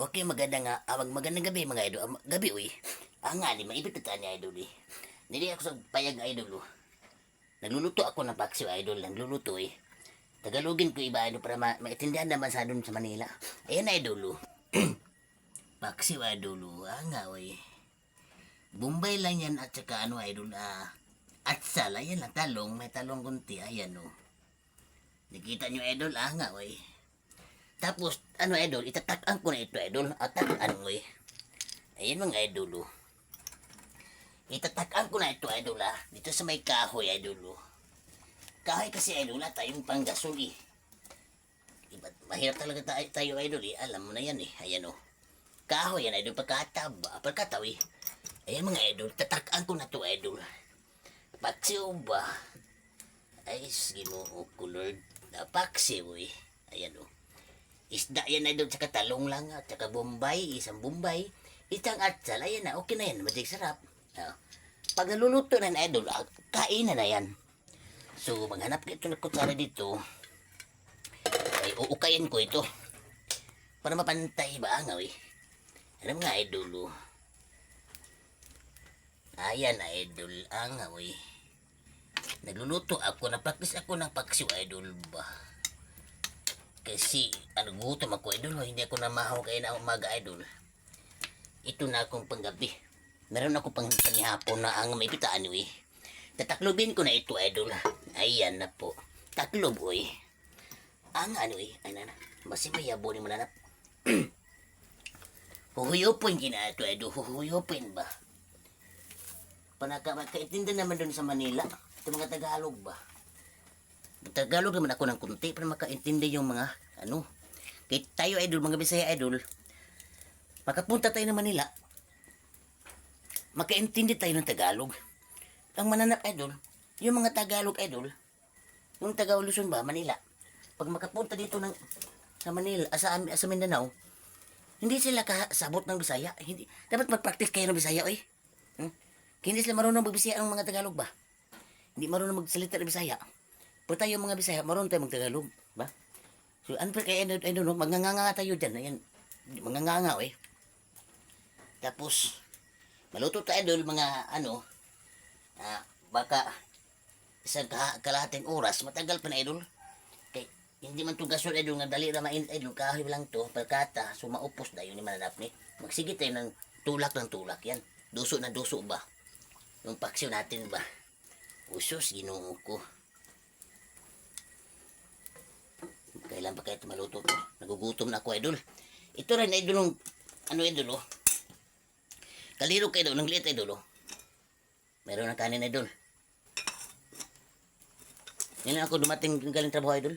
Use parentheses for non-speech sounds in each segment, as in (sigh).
Okay, maganda nga. Awag magandang gabi mga idol. Ah, gabi, uy. Ah nga, di maipit na ni idol, eh. Nili ako sa payag idol, oh. Nagluluto ako ng paksiw idol. Nagluluto, eh. Tagalogin ko iba idol para ma maintindihan naman sa doon sa Manila. Ayan idol, oh. (clears throat) paksiw idol, oh. Ah nga, uy. Bombay lang yan at saka ano idol, ah. Atsal, ayan lang, talong. May talong kunti, ayan, oh. Nakita nyo idol, ah nga, uy. Tapos, ano idol, itatakan ko na ito idol. Atakan mo eh. Ayan mga idol oh. Itatakan ko na ito idol ah. Dito sa may kahoy idol oh. Kahoy kasi idol ah, tayong panggasol eh. Iba, mahirap talaga tayo, tayo idol eh. Alam mo na yan eh. Ayan oh. Kahoy yan idol, pagkatab, pagkataw eh. Ayan mga idol, tatakan ko na to idol. Paksiw ba? Ay, ginoo ko Lord. Paksiw eh. Ayan oh. Isda yan na doon sa katalong lang at saka bombay, isang bombay. Isang atsal, ayan na, okay na yan, madig sarap. Ah, pag naluluto na na idol, ah, kain na na yan. So, maghanap ka ito ng kutsara dito. Ay, uukayin ko ito. Para mapantay ba ang eh. Ano mga idol, oh. Ayan, idol, ang eh. Nagluluto ako, na-practice ako ng paksiw, idol ba. Kasi, ano, gutom ako, idol. ho. Hindi ako namahaw kayo na umaga, idol. Ito na akong panggabi. Meron ako pang panihapon na ang may pitaan, eh. Tataklobin ko na ito, idol. Ayan na po. Taklob, uy. Ang ano, eh. Ay, na, Masimayabo ni mananap. (clears throat) Huhuyopin kina ito, idol. Huhuyopin ba? Panaka, kaintindi naman doon sa Manila. Ito mga Tagalog ba? Tagalog naman ako ng kunti para makaintindi yung mga ano. Kaya tayo idol, mga Bisaya idol, makapunta tayo ng Manila, makaintindi tayo ng Tagalog. Ang mananap idol, yung mga Tagalog idol, yung taga Luzon ba, Manila, pag makapunta dito ng sa Manila, ah, sa, sa Mindanao, hindi sila kasabot ng Bisaya. Hindi, dapat mag-practice kayo ng Bisaya, eh. Hmm? Hindi sila marunong magbisaya ang mga Tagalog ba? Hindi marunong magsalita ng Bisaya. Pero tayo mga Bisaya, marunong tayo magtagalog, ba? So, ano pa kaya, I don't magnganga tayo dyan, ayan, magnganga, eh. Tapos, maluto tayo doon mga, ano, ah, baka, isang ka, kalahating oras, matagal pa na, idol. Kay, hindi man to gasol, idol, nga dali na mainit, idol, kahoy lang to, pagkata, sumaupos na yun mananap ni. Magsigit tayo ng tulak ng tulak, yan. Duso na duso ba? Yung paksiw natin ba? Usos, ginoo ko. Kailan ba kaya maluto to? Nagugutom na ako, idol. Ito rin, idol, ng, ano, idol, oh. Kaliro kayo, idol, ng liit, idol, oh. Meron ng kanin, idol. Yan ako dumating galing trabaho, idol.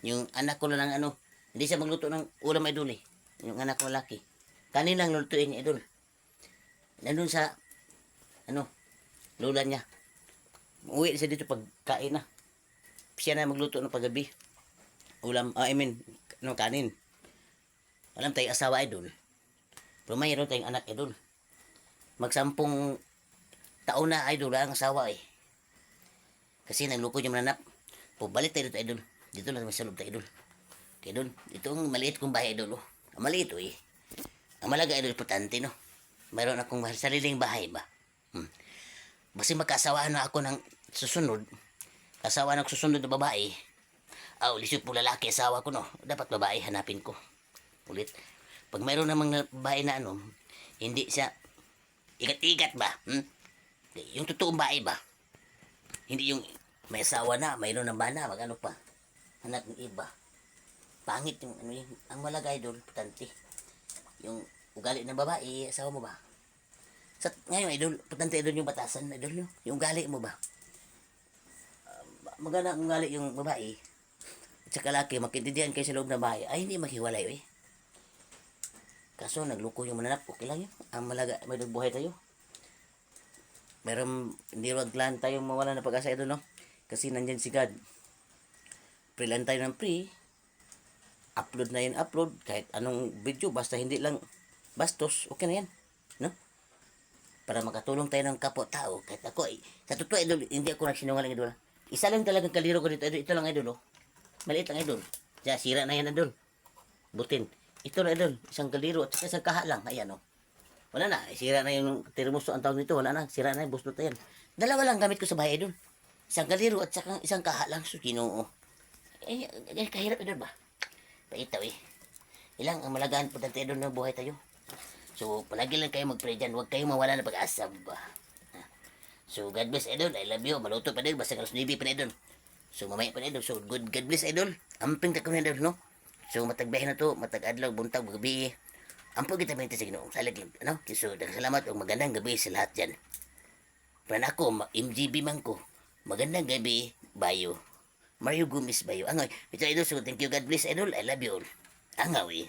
Yung anak ko lang, ano, hindi siya magluto ng ulam, idol, eh. Yung anak ko laki. Kanin lang lutuin, idol. Nandun sa, ano, lula niya. Uwi siya dito pagkain na. Siya na magluto ng paggabi. Ulam, ah, I mean, ano, kanin. Alam tayo asawa idol. Pero mayroon tayong anak idol. Magsampung taon na idol ang asawa eh. Kasi nagluko yung mananap. Pabalik tayo dito idol. Dito lang sa loob tayo idol. Kaya doon, ito ang maliit kong bahay idol. Oh. Ang maliit oh, eh. Ang malaga idol, importante no. Mayroon akong sariling bahay ba. Hmm. Basta magkasawaan na ako ng susunod. Kasawa ng susunod na babae. Ah, ulisip po lalaki, asawa ko, no? Dapat babae, hanapin ko. Ulit. Pag mayroon namang na- babae na ano, hindi siya ikat-ikat ba? Hmm? Yung totoong babae ba? Hindi yung may asawa na, mayroon ng bana, mag ano pa. Hanap ng iba. Pangit yung ano yung, ang malaga idol, putante. Yung ugali ng babae, asawa mo ba? Sa ngayon idol, putante idol yung batasan, idol yung, yung ugali mo ba? Ah, maganda ang ugali yung babae, at saka laki, makintindihan kayo sa loob ng bahay, ay hindi maghiwalay, eh. Kaso, nagluko yung mananap, okay lang yun. Ang malaga, may buhay tayo. Meron, hindi wag lang tayo mawala na pag-asa ito, no? Kasi nandyan si God. Pre lang tayo ng pre. Upload na yun, upload. Kahit anong video, basta hindi lang bastos, okay na yan. No? Para makatulong tayo ng kapwa-tao. Kahit ako, eh, sa totoo, hindi ako nagsinungaling, idol. Isa lang talagang kaliro ko dito, idol. Ito lang, idol, oh. Maliit lang, idol. Diyan, sira na yan, idol. Butin. ito na idol, isang kaliro at isang kaha lang. Ayan o. Wala na, eh, sira na yung termoso ang tawag nito. Wala na, sira na yung busnot na yan. Dalawa lang gamit ko sa bahay idol. Isang kaliro at saka isang kaha lang. So, ginoo. Eh, eh, kahirap idol ba? Paitaw eh. Ilang ang malagaan po dati idol na buhay tayo. So, palagi lang kayo mag-pray dyan. Huwag kayong mawala ng pag-asa ba. So, God bless, idol. I love you. Maluto pa din. Basta kalos nibi pa idol. So, mamaya pa idol. So, good God bless, idol. Amping ka idol, no? So, matagbahin na to. Matag-adlaw, buntag, gabi. Ampo kita minti sa ginoo. Salig lang, ano? So, salamat o magandang gabi sa lahat dyan. Pan ako, MGB man ko. Magandang gabi, Bayo. Mario Gumis Bayo. Angoy, ito idol. So, thank you, God bless, idol. I love you all. Angaw eh.